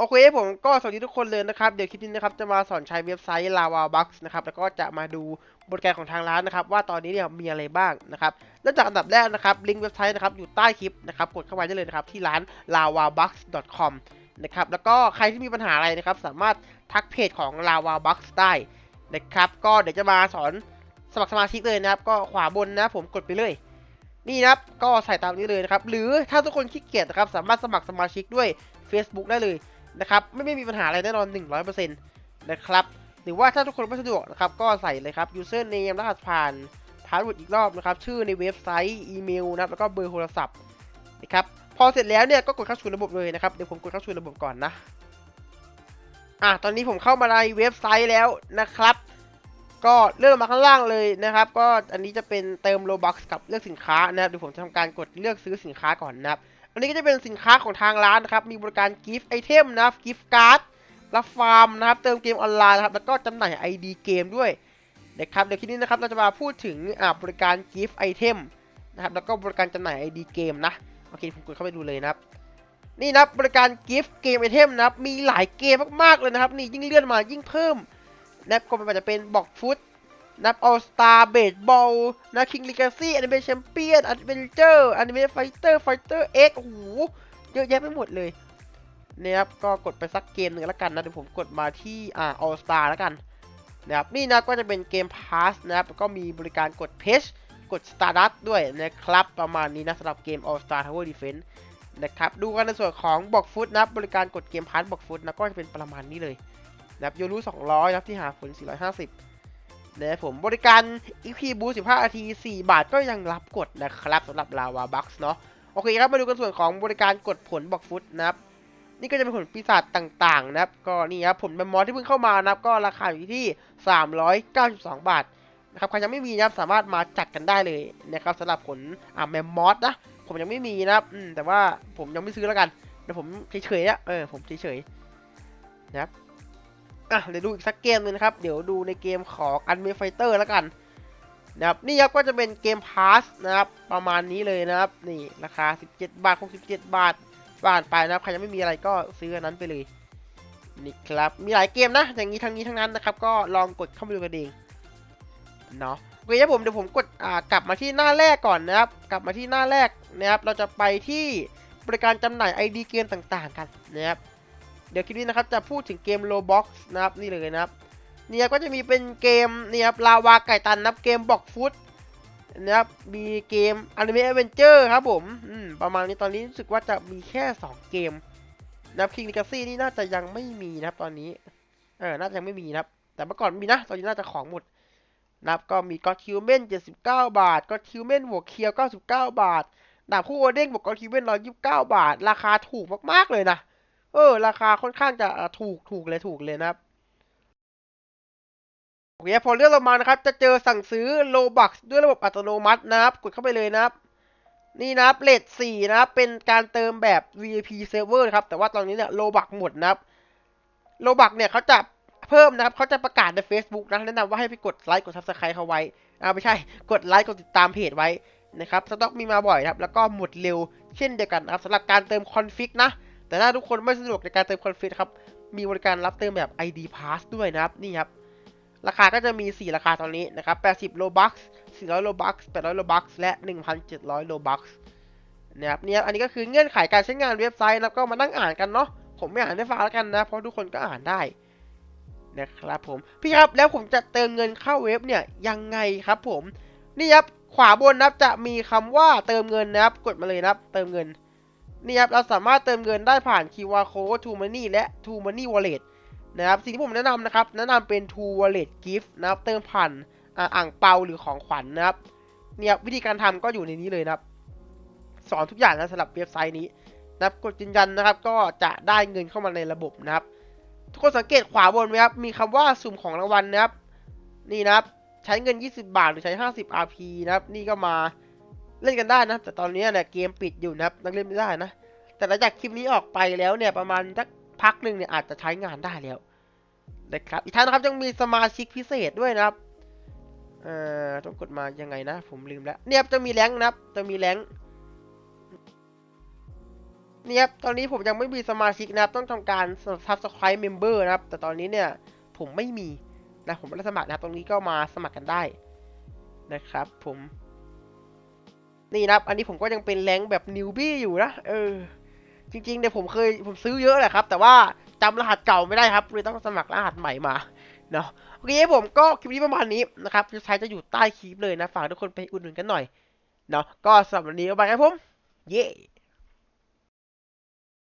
โอเคผมก็สวัสดีทุกคนเลยนะครับ เดี๋ยวคลิปนี้นะครับจะมาสอนใช้เว็บไซต์ Lava Box นะครับ แล้วก็จะมาดูบริการของทางร้านนะครับ ว่าตอนนี้เนี่ยมีอะไรบ้างนะครับเริ่มจากอันดับแรกนะครับ ลิงก์เว็บไซต์นะครับอยู่ใต้คลิปนะครับ กดเข้าไปได้เลยนะครับ ที่ร้าน lavabox.com นะครับ แล้วก็ใครที่มีปัญหาอะไรนะครับ สามารถทักเพจของ Lava Box ได้นะครับ ก็เดี๋ยวจะมาสอนสมัครสมาชิกเลยนะครับ ก็ขวาบนนะผมกดไปเลยนี่นะครับก็ใส่ตามนี้เลยนะครับ หรือถ้าทุกคนขี้เกียจนะครับ สามารถสมัครสมาชิกด้วย Facebook ได้เลย นะครับไม่ไม่มีปัญหาอะไรแน่นอน 100%นะครับหรือว่าถ้าทุกคนไม่สะดวกนะครับก็ใส่เลยครับ user name รหัสผ่านพาสเวิร์ดอีกรอบนะครับชื่อในเว็บไซต์อีเมลนะครับแล้วก็เบอร์โทรศัพท์นะครับพอเสร็จแล้วเนี่ยก็กดเข้าสู่ระบบเลยนะครับเดี๋ยวผมกดเข้าสู่ระบบก่อนนะอะตอนนี้ผมเข้ามาในเว็บไซต์แล้วนะครับ ก็เริ่มมาข้างล่างเลยนะครับ ก็อันนี้จะเป็นเติม Robux กับเลือกสินค้านะครับเดี๋ยวผมจะทำการกดเลือกซื้อสินค้าก่อนนะครับ อันนี้ก็จะเป็นสินค้าของทางร้านนะครับ มีบริการกิฟต์ไอเทมนะครับกิฟต์การ์ดรับฟาร์มนะครับ เติมเกมออนไลน์นะครับ แล้วก็จำหน่าย ID เกมด้วยนะครับ เดี๋ยวคลิปนี้นะครับ เราจะมาพูดถึงบริการกิฟต์ไอเทมนะครับ แล้วก็บริการจำหน่าย ID เกมนะ โอเค ผมกดเข้าไปดูเลยนะครับ นี่นะบริการกิฟต์เกมไอเทมนะครับ มีหลายเกมมากๆเลยนะครับ นี่ยิ่งเลื่อนมายิ่งเพิ่มนะครับก็ไม่ว่าจะเป็นบอกฟุต นับ All Star Baseball นะ King Legacy Anime Champion Adventure Anime Fighter Fighter X โอ้โหเยอะแยะไปหมดเลยนะครับก็กดไปสักเกมหนึ่งแล้วกันนะเดี๋ยวผมกดมาที่อ่า All Star แล้วกันนะครับนี่นะก็จะเป็นเกม Pass นะครับก็มีบริการกด Page กด Stardust ด้วยนะครับ ประมาณนี้นะสำหรับเกม All Star Tower Defense นะครับ ดูกันในส่วนของบอกฟุตนะบบริการกดเกมพาร์ทบอกฟุตนะก็จะเป็นประมาณนี้เลยนะครับโยรู้200นะครับที่หาผล450 นะผมบริการ EP Boost 15นาที 4 บาทก็ยังรับกดนะครับสำหรับ Lava Box เนาะโอเคครับมาดูกันส่วนของบริการกดผลบอกฟุตนะครับนี่ก็จะเป็นผลปีศาจต่างๆนะครับ ก็นี่ครับผลแมมมอสที่เพิ่งเข้ามานะครับ ก็ราคาอยู่ที่ 392 บาทนะครับใครยังไม่มีนะครับสามารถมาจัดกันได้เลยนะครับสำหรับผลอ่าแมมมอสนะผมยังไม่มีนะครับอืมแต่ว่าผมยังไม่ซื้อแล้วกันเดี๋ยวผมเฉยๆนะเออผมเฉยๆนะครับ อะเดี๋ยวดูอีกสักเกมหนึงนะครับ เดี๋ยวดูในเกมของ Unreal Fighter แล้วกันนะครับนี่ครับก็จะเป็นเกมพาสนะครับประมาณนี้เลยนะครับนี่ราคา 17 บาท67บาทบาทไปนะครับใครยังไม่มีอะไรก็ซื้ออันนั้นไปเลยนี่ครับมีหลายเกมนะ อย่างนี้ทั้งนี้ทั้งนั้นนะครับ ก็ลองกดเข้าไปดูกันเองเนาะโอเคครับผมเดี๋ยวผมกดอ่ากลับมาที่หน้าแรกก่อนนะครับ กลับมาที่หน้าแรกนะครับ เราจะไปที่บริการจำหน่าย ID เกมต่างๆ กันนะครับ เดี๋ยวคลิปนี้นะครับจะพูดถึงเกม Roblox นะครับนี่เลยนะครับเนี่ยก็จะมีเป็นเกมเนี่ยครับลาวาไก่ตันนับเกมบอกฟุตนะครับมีเกม Anime Adventure ครับผมอืมประมาณนี้ตอนนี้รู้สึกว่าจะมีแค่ 2 เกมนะครับ King Legacy นี่น่าจะยังไม่มีนะครับตอนนี้เออน่าจะยังไม่มีนะครับ แต่เมื่อก่อนมีนะ ตอนนี้น่าจะของหมดนะครับก็มี God Human 79บาท God Human บวเคียว99บาทดาบคู่โอเด้งบวก God Human 129บาท ราคาถูกมากๆเลยนะ เออ ราคาค่อนข้างจะถูกถูกเลยถูกเลยนะครับโอเคพอเลื่อนลงมานะครับ จะเจอสั่งซื้อโลบักด้วยระบบอัตโนมัตินะครับ กดเข้าไปเลยนะครับ นี่นะครับเลทสี่นะครับเป็นการเติมแบบ VIP server นะครับ แต่ว่าตอนนี้เนี่ยโลบักหมดนะครับโลบักเนี่ยเขาจะเพิ่มนะครับเขาจะประกาศใน Facebook นะแนะนำว่าให้ไปกดไลค์กด subscribe เขาไว้อ่าไม่ใช่กดไลค์กดติดตามเพจไว้นะครับสต็อกมีมาบ่อยครับ แล้วก็หมดเร็วเช่นเดียวกันนะครับสำหรับการเติมคอนฟิกนะ แต่ถ้าทุกคนไม่สะดวกในการเติมคอนฟิกครับ มีบริการรับเติมแบบ ID Pass ด้วยนะครับ นี่ครับ ราคาก็จะมี 4 ราคาตอนนี้นะครับ 80 Robux 400 Robux 800 Robux และ 1,700 Robux นะครับเนี่ยอันนี้ก็คือเงื่อนไขการใช้งานเว็บไซต์แล้วก็มานั่งอ่านกันเนาะ ผมไม่อ่านได้ฟังแล้วกันนะ เพราะทุกคนก็อ่านได้นะครับผม พี่ครับแล้วผมจะเติมเงินเข้าเว็บเนี่ยยังไงครับผม นี่ครับขวาบนนะครับจะมีคำว่าเติมเงินนะครับ กดมาเลยนะครับ เติมเงิน นี่ครับเราสามารถเติมเงินได้ผ่าน QR Code True Money และ True Money Wallet นะครับสิ่งที่ผมแนะนำนะครับ แนะนำเป็น True Wallet Gift นะครับเติมผ่านอ่างเปาหรือของขวัญนะครับเนี่ยวิธีการทำก็อยู่ในนี้เลยนะครับ สอนทุกอย่างนะสำหรับเว็บไซต์นี้นะครับกดยืนยันนะครับ ก็จะได้เงินเข้ามาในระบบนะครับ ทุกคนสังเกตขวาบนไหมครับมีคำว่าสุ่มของรางวัลนะครับ นี่นะครับ ใช้เงิน 20 บาทหรือใช้ 50 RP นะครับ นี่ก็มา เล่นกันได้นะ แต่ตอนนี้เนี่ยเกมปิดอยู่นะครับยังเล่นไม่ได้นะ แต่หลังจากคลิปนี้ออกไปแล้วเนี่ยประมาณสักพักหนึ่งเนี่ยอาจจะใช้งานได้แล้วนะครับอีกท่านนะครับยังมีสมาชิกพิเศษด้วยนะครับเอ่อต้องกดมายังไงนะ ผมลืมแล้ว เนี่ยจะมีแรงนะครับ จะมีแรงค์นี่ครับตอนนี้ผมยังไม่มีสมาชิกนะครับต้องทำการ subscribe member นะครับ แต่ตอนนี้เนี่ยผมไม่มีนะผมไม่ได้สมัครนะรตรงนี้ก็มาสมัครกันได้นะครับผม นี่นะครับ อันนี้ผมก็ยังเป็นแรงแบบนิวบี้อยู่นะ เออ จริงๆเนี่ยผมเคยผมซื้อเยอะแหละครับ แต่ว่าจำรหัสเก่าไม่ได้ครับเลยต้องสมัครรหัสใหม่มาเนาะโอเคผมก็คลิปนี้ประมาณนี้นะครับเว็บไซต์จะอยู่ใต้คลิปเลยนะ ฝากทุกคนไปอุดหนุนกันหน่อยเนาะก็สำหรับวันนี้ก็ไปครับผม เย้